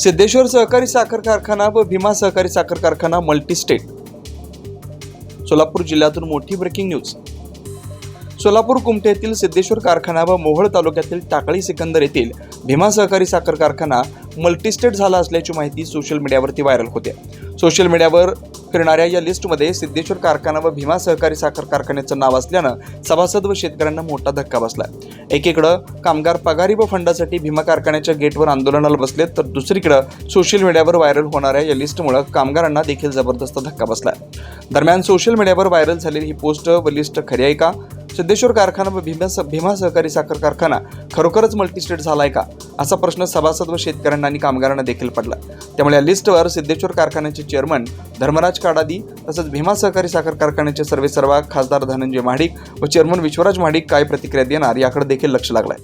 सिद्धेश्वर सहकारी साखर कारखाना व भीमा सहकारी साखर कारखाना मल्टीस्टेट. सोलापूर जिल्ह्यातून मोठी ब्रेकिंग न्यूज सोलापूर कुमठे येथील सिद्धेश्वर कारखाना व मोहोळ तालुक्यातील टाकळी सिकंदर येथील भीमा सहकारी साखर कारखाना मल्टीस्टेट झाला असल्याची माहिती सोशल मीडियावरती व्हायरल होते. सोशल मीडियावर फिरणाऱ्या या लिस्टमध्ये सिद्धेश्वर कारखाना व भीमा सहकारी साखर कारखान्याचं नाव असल्यानं सभासद व शेतकऱ्यांना मोठा धक्का बसला. एकीकडं कामगार पगारी व फंडासाठी भीमा कारखान्याच्या गेटवर आंदोलनाला बसलेत तर दुसरीकडं सोशल मीडियावर व्हायरल होणाऱ्या या लिस्टमुळे कामगारांना देखील जबरदस्त धक्का बसला. दरम्यान सोशल मीडियावर व्हायरल झालेली ही पोस्ट व लिस्ट खरी आहे का? सिद्धेश्वर कारखाना व भीमा भीमा सहकारी साखर कारखाना खरोखरच मल्टीस्टेट झालाय का? असा प्रश्न सभासद व शेतकऱ्यांना आणि कामगारांना देखील पडला. त्यामुळे या लिस्टवर सिद्धेश्वर कारखान्याचे चेअरमन धर्मराज काडादी तसंच भीमा सहकारी साखर कारखान्याचे सर्वे सर्वा खासदार धनंजय महाडिक व चेअरमन विश्वराज महाडिक काय प्रतिक्रिया देणार याकडे देखील लक्ष लागलाय.